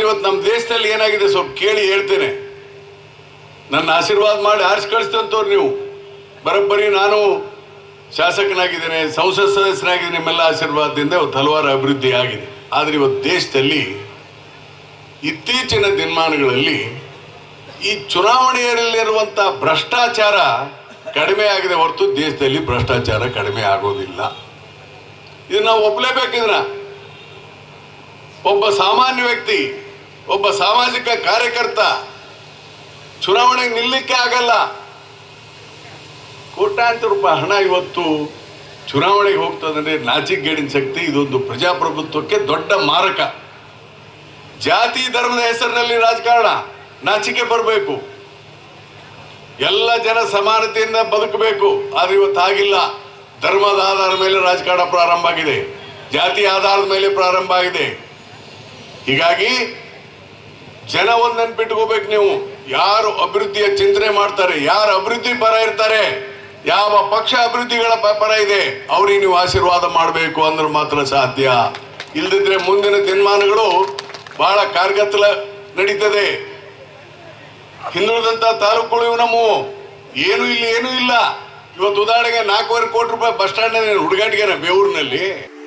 ಇವತ್ತು ನಮ್ಮ ದೇಶದಲ್ಲಿ ಏನಾಗಿದೆ ಸ್ವಲ್ಪ ಕೇಳಿ ಹೇಳ್ತೇನೆ. ನನ್ನ ಆಶೀರ್ವಾದ ಮಾಡಿ ಆರಿಸಿ ಕಳಿಸ್ತಂತವ್ರು ನೀವು. ಬರೋಬ್ಬರಿ ನಾನು ಶಾಸಕನಾಗಿದ್ದೇನೆ, ಸಂಸತ್ ಸದಸ್ಯನಾಗಿದ್ದೇನೆ, ನಿಮ್ಮೆಲ್ಲ ಆಶೀರ್ವಾದದಿಂದ ಇವತ್ತು ಹಲವಾರು ಅಭಿವೃದ್ಧಿ ಆಗಿದೆ. ಆದರೆ ಇವತ್ತು ದೇಶದಲ್ಲಿ ಇತ್ತೀಚಿನ ದಿನಮಾನಗಳಲ್ಲಿ ಈ ಚುನಾವಣೆಯಲ್ಲಿರುವಂಥ ಭ್ರಷ್ಟಾಚಾರ ಕಡಿಮೆ ಆಗಿದೆ ಹೊರತು ದೇಶದಲ್ಲಿ ಭ್ರಷ್ಟಾಚಾರ ಕಡಿಮೆ ಆಗೋದಿಲ್ಲ. ಇದನ್ನ ನಾವು ಒಪ್ಪಲೇಬೇಕಿದ್ರ ಒಬ್ಬ ಸಾಮಾನ್ಯ ವ್ಯಕ್ತಿ, ಒಬ್ಬ ಸಾಮಾಜಿಕ ಕಾರ್ಯಕರ್ತ ಚುನಾವಣೆಗೆ ನಿಲ್ಲಕ್ಕೆ ಆಗಲ್ಲ. ಕೋಟ್ಯಾಂತರ ರೂಪಾಯಿ ಹಣ ಇವತ್ತು ಚುನಾವಣೆಗೆ ಹೋಗ್ತದಂದ್ರೆ ನಾಚಿಕೆಗೇಡಿನ ಶಕ್ತಿ, ಇದೊಂದು ಪ್ರಜಾಪ್ರಭುತ್ವಕ್ಕೆ ದೊಡ್ಡ ಮಾರಕ. ಜಾತಿ ಧರ್ಮದ ಹೆಸರಿನಲ್ಲಿ ರಾಜಕಾರಣ, ನಾಚಿಕೆ ಬರಬೇಕು. ಎಲ್ಲ ಜನ ಸಮಾನತೆಯಿಂದ ಬದುಕಬೇಕು, ಆದ್ರೆ ಇವತ್ತು ಆಗಿಲ್ಲ. ಧರ್ಮದ ಆಧಾರದ ಮೇಲೆ ರಾಜಕಾರಣ ಪ್ರಾರಂಭ ಆಗಿದೆ. ಜಾತಿ ಆಧಾರದ ಮೇಲೆ ಪ್ರಾರಂಭ ಆಗಿದೆ. ಹೀಗಾಗಿ ಜನ ಒಂದನ್ ನೆನ್ಪಿಟ್ಕೋಬೇಕು ನೀವು. ಯಾರು ಅಭಿವೃದ್ಧಿಯ ಚಿಂತನೆ ಮಾಡ್ತಾರೆ, ಯಾರು ಅಭಿವೃದ್ಧಿ ಪರ ಇರ್ತಾರೆ, ಯಾವ ಪಕ್ಷ ಅಭಿವೃದ್ಧಿಗಳ ಪರ ಇದೆ, ಅವ್ರಿಗೆ ನೀವು ಆಶೀರ್ವಾದ ಮಾಡಬೇಕು ಅಂದ್ರೆ ಮಾತ್ರ ಸಾಧ್ಯ. ಇಲ್ದಿದ್ರೆ ಮುಂದಿನ ದಿನಮಾನಗಳು ಬಹಳ ಕಾರ್ಗತ್ತಲ ನಡೀತದೆ. ಹಿಂದುಳಿದಂತ ತಾಲೂಕುಗಳು ಇವು ನಮ್ಮ. ಏನು ಇಲ್ಲಿ ಏನೂ ಇಲ್ಲ. ಇವತ್ತು ಉದಾಹರಣೆಗೆ ನಾಲ್ಕೂವರೆ ಕೋಟಿ ರೂಪಾಯಿ ಬಸ್ ಸ್ಟ್ಯಾಂಡ್ ಹುಡುಗಾಟಿಗೆ ಬೇವೂರಿನಲ್ಲಿ.